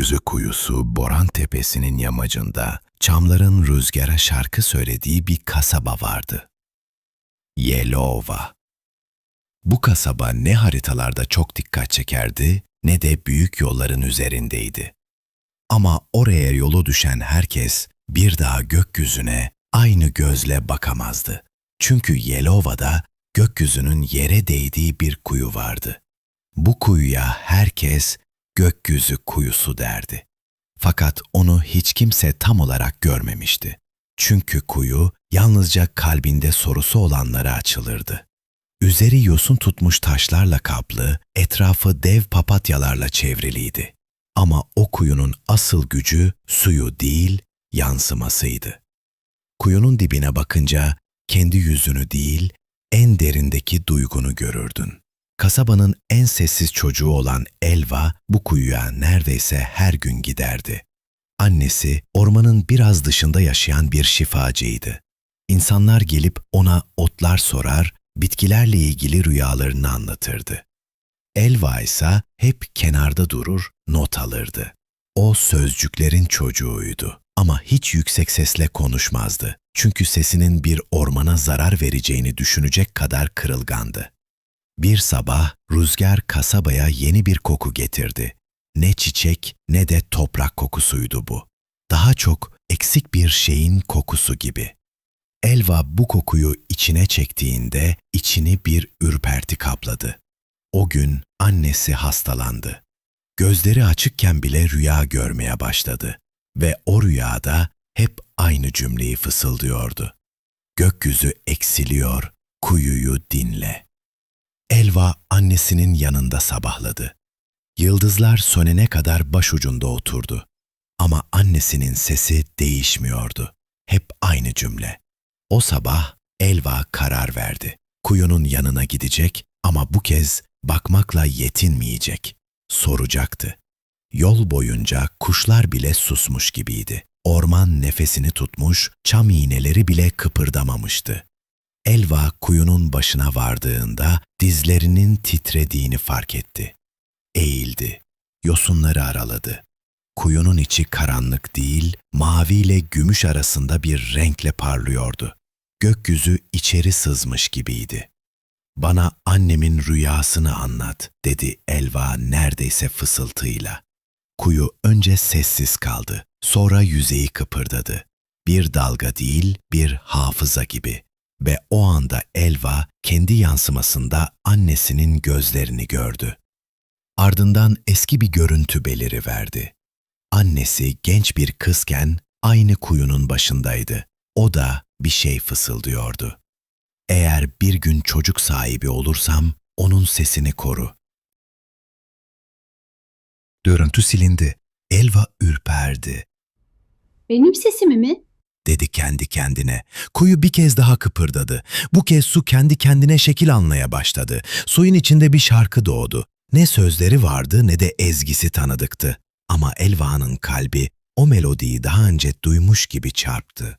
Gökyüzü kuyusu Boran Tepesi'nin yamacında çamların rüzgara şarkı söylediği bir kasaba vardı. Yelova. Bu kasaba ne haritalarda çok dikkat çekerdi ne de büyük yolların üzerindeydi. Ama oraya yolu düşen herkes bir daha gökyüzüne aynı gözle bakamazdı. Çünkü Yelova'da gökyüzünün yere değdiği bir kuyu vardı. Bu kuyuya herkes gökyüzü kuyusu derdi. Fakat onu hiç kimse tam olarak görmemişti. Çünkü kuyu yalnızca kalbinde sorusu olanlara açılırdı. Üzeri yosun tutmuş taşlarla kaplı, etrafı dev papatyalarla çevriliydi. Ama o kuyunun asıl gücü suyu değil, yansımasıydı. Kuyunun dibine bakınca kendi yüzünü değil, en derindeki duygunu görürdün. Kasabanın en sessiz çocuğu olan Elva bu kuyuya neredeyse her gün giderdi. Annesi ormanın biraz dışında yaşayan bir şifacıydı. İnsanlar gelip ona otlar sorar, bitkilerle ilgili rüyalarını anlatırdı. Elva ise hep kenarda durur, not alırdı. O sözcüklerin çocuğuydu ama hiç yüksek sesle konuşmazdı. Çünkü sesinin bir ormana zarar vereceğini düşünecek kadar kırılgandı. Bir sabah rüzgar kasabaya yeni bir koku getirdi. Ne çiçek ne de toprak kokusuydu bu. Daha çok eksik bir şeyin kokusu gibi. Elva bu kokuyu içine çektiğinde içini bir ürperti kapladı. O gün annesi hastalandı. Gözleri açıkken bile rüya görmeye başladı ve o rüyada hep aynı cümleyi fısıldıyordu. Gökyüzü eksiliyor, kuyuyu dinle. Elva annesinin yanında sabahladı. Yıldızlar sönene kadar başucunda oturdu. Ama annesinin sesi değişmiyordu. Hep aynı cümle. O sabah Elva karar verdi. Kuyunun yanına gidecek ama bu kez bakmakla yetinmeyecek. Soracaktı. Yol boyunca kuşlar bile susmuş gibiydi. Orman nefesini tutmuş, çam iğneleri bile kıpırdamamıştı. Elva kuyunun başına vardığında dizlerinin titrediğini fark etti. Eğildi. Yosunları araladı. Kuyunun içi karanlık değil, mavi ile gümüş arasında bir renkle parlıyordu. Gökyüzü içeri sızmış gibiydi. Bana annemin rüyasını anlat, dedi Elva neredeyse fısıltıyla. Kuyu önce sessiz kaldı, sonra yüzeyi kıpırdadı. Bir dalga değil, bir hafıza gibi. Ve o anda Elva kendi yansımasında annesinin gözlerini gördü. Ardından eski bir görüntü beliriverdi. Annesi genç bir kızken aynı kuyunun başındaydı. O da bir şey fısıldıyordu. Eğer bir gün çocuk sahibi olursam onun sesini koru. Görüntü silindi. Elva ürperdi. Benim sesimi mi? Dedi kendi kendine. Kuyu bir kez daha kıpırdadı. Bu kez su kendi kendine şekil almaya başladı. Suyun içinde bir şarkı doğdu. Ne sözleri vardı ne de ezgisi tanıdıktı. Ama Elva'nın kalbi o melodiyi daha önce duymuş gibi çarptı.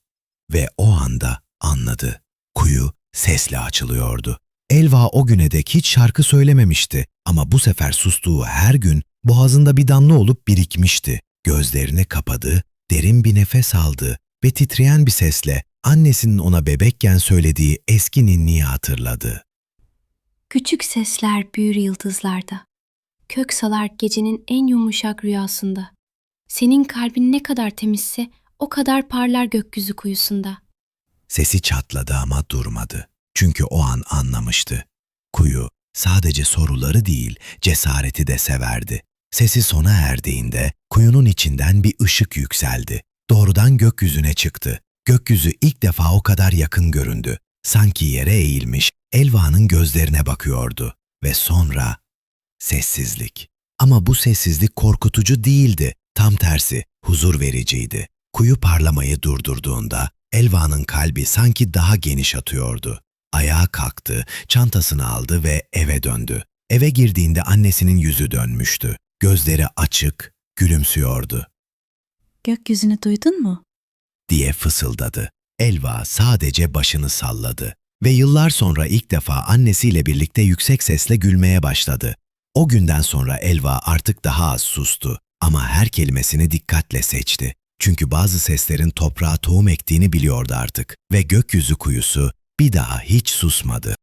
Ve o anda anladı. Kuyu sesle açılıyordu. Elva o güne dek hiç şarkı söylememişti ama bu sefer sustuğu her gün boğazında bir damla olup birikmişti. Gözlerini kapadı, derin bir nefes aldı ve titreyen bir sesle annesinin ona bebekken söylediği eski ninniyi hatırladı. Küçük sesler büyür yıldızlarda. Kök salar gecenin en yumuşak rüyasında. Senin kalbin ne kadar temizse o kadar parlar gökyüzü kuyusunda. Sesi çatladı ama durmadı. Çünkü o an anlamıştı. Kuyu sadece soruları değil, cesareti de severdi. Sesi sona erdiğinde kuyunun içinden bir ışık yükseldi. Doğrudan gökyüzüne çıktı. Gökyüzü ilk defa o kadar yakın göründü. Sanki yere eğilmiş, Elva'nın gözlerine bakıyordu. Ve sonra sessizlik. Ama bu sessizlik korkutucu değildi. Tam tersi, huzur vericiydi. Kuyu parlamayı durdurduğunda Elva'nın kalbi sanki daha geniş atıyordu. Ayağa kalktı, çantasını aldı ve eve döndü. Eve girdiğinde annesinin yüzü dönmüştü. Gözleri açık, gülümsüyordu Gökyüzünü duydun mu? diye fısıldadı. Elva sadece başını salladı ve yıllar sonra ilk defa annesiyle birlikte yüksek sesle gülmeye başladı. O günden sonra Elva artık daha az sustu. Ama her kelimesini dikkatle seçti. Çünkü bazı seslerin toprağa tohum ektiğini biliyordu artık ve gökyüzü kuyusu bir daha hiç susmadı.